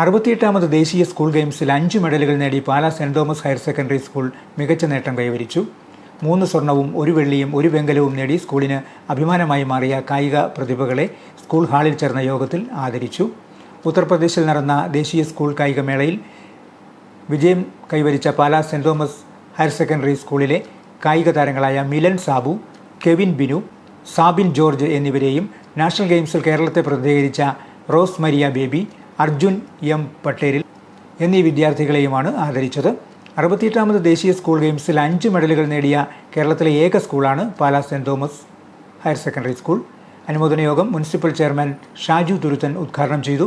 അറുപത്തിയെട്ടാമത് ദേശീയ സ്കൂൾ ഗെയിംസിൽ അഞ്ച് മെഡലുകൾ നേടി Pala saint Thomas higher secondary school മികച്ച നേട്ടം കൈവരിച്ചു. മൂന്ന് സ്വർണവും ഒരു വെള്ളിയും ഒരു വെങ്കലവും നേടി സ്കൂളിന് അഭിമാനമായി മാറിയ കായിക പ്രതിഭകളെ സ്കൂൾ ഹാളിൽ ചേർന്ന യോഗത്തിൽ ആദരിച്ചു. ഉത്തർപ്രദേശിൽ നടന്ന ദേശീയ സ്കൂൾ കായികമേളയിൽ വിജയം കൈവരിച്ച Pala saint Thomas higher secondary സ്കൂളിലെ കായിക താരങ്ങളായ മിലൻ സാബു കെവിൻ ബിനു സാബിൻ ജോർജ് എന്നിവരെയും നാഷണൽ ഗെയിംസിൽ കേരളത്തെ പ്രതിനിധീകരിച്ച Rose Maria Baby Arjun M Patteril എന്നീ വിദ്യാർത്ഥികളെയുമാണ് ആദരിച്ചത്. അറുപത്തിയെട്ടാമത് ദേശീയ സ്കൂൾ ഗെയിംസിൽ അഞ്ച് മെഡലുകൾ നേടിയ കേരളത്തിലെ ഏക സ്കൂളാണ് Pala saint Thomas higher secondary school. അനുമോദന യോഗം മുനിസിപ്പൽ ചെയർമാൻ ഷാജു തുരുത്തൻ ഉദ്ഘാടനം ചെയ്തു.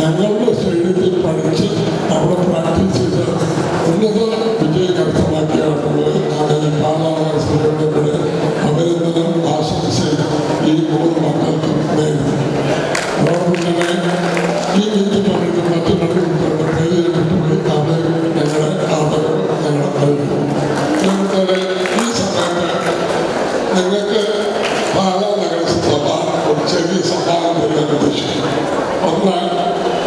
ഞങ്ങളുടെ ശരീരത്തിൽ പഠിച്ച് അവിടെ പ്രാക്ടീസ് അതുപോലെ ഈ സമയത്ത് നിങ്ങൾക്ക് പാലാ നഗരസഭ ഒരു ചെറിയ സഹായം തരാൻ ഉദ്ദേശിക്കുന്നു. ഒന്ന്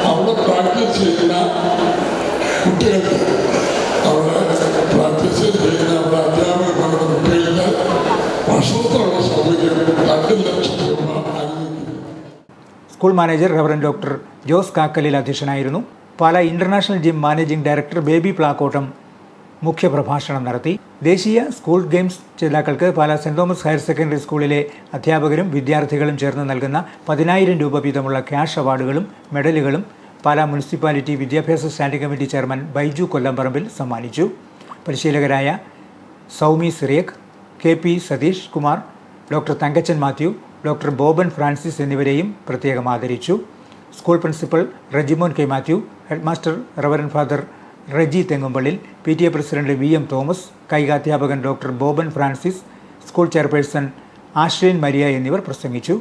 അവിടെ പ്രാക്ടീസ് ചെയ്യുന്ന കുട്ടികൾക്ക് അവിടെ പ്രാക്ടീസ് ചെയ്യുന്ന അവിടെ അധ്യാപകരുടെ കുട്ടികൾക്ക് ഭക്ഷണത്തിനുള്ള സൗകര്യം രണ്ട് ലക്ഷം രൂപ school manager reverend doctor Jose Kakkalil അധ്യക്ഷനായിരുന്നു. Pala international gym managing director Baby Plakkottam മുഖ്യപ്രഭാഷണം നടത്തി. ദേശീയ school games ജേതാക്കൾക്ക് Pala saint Thomas higher secondary സ്കൂളിലെ അധ്യാപകരും വിദ്യാർത്ഥികളും ചേർന്ന് നൽകുന്ന പതിനായിരം രൂപ വീതമുള്ള ക്യാഷ് അവാർഡുകളും മെഡലുകളും പാലാ മുനിസിപ്പാലിറ്റി വിദ്യാഭ്യാസ standing committee chairman Baiju Kollamparambil സമ്മാനിച്ചു. പരിശീലകരായ Soumi Cyriac K P Satheesh Kumar doctor Thankachan Mathew doctor Boban Francis എന്നിവരെയും പ്രത്യേകം ആദരിച്ചു. School principal Rejimon K Mathew headmaster reverend father Reji Thengumpallil P T A president V M Thomas കായികാധ്യാപകൻ doctor Boban Francis school chairperson Ashlin Maria എന്നിവർ പ്രസംഗിച്ചു.